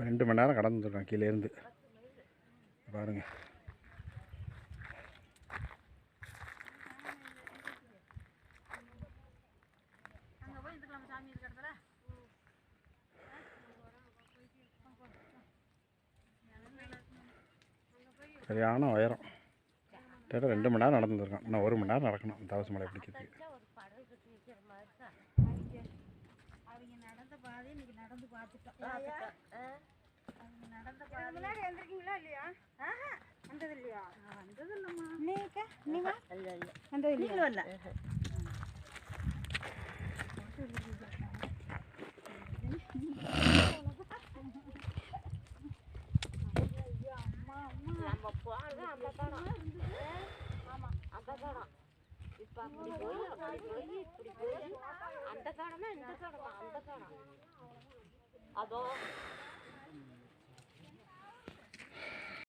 இப்போ ரெண்டு மணி நேரம் கடந்து வந்துருக்கோம் கீழேருந்து. பாருங்கள் சரியான உயரம். கிட்ட ரெண்டு மணி நேரம் நடந்து இன்னும் ஒரு மணி நேரம் நடக்கணும். தவச மலை பிடிக்கிறதுக்கு அவங்க நடந்த பாதை இன்னைக்கு நடந்து பார்த்துட்டோம். நடந்த பாதை. முன்னாடி வந்திருக்கீங்களா இல்லையா? வந்தது இல்லையா வந்தது இல்லைம்மா நீங்க நீங்க வந்தது இல்லையா வரல. நம்ம அந்த தடம் ஆமா அந்த தடம் இப்ப அப்படி போய் அப்படி போய் இப்படி போய் அந்த தடமா இந்த தடமா அந்த 打包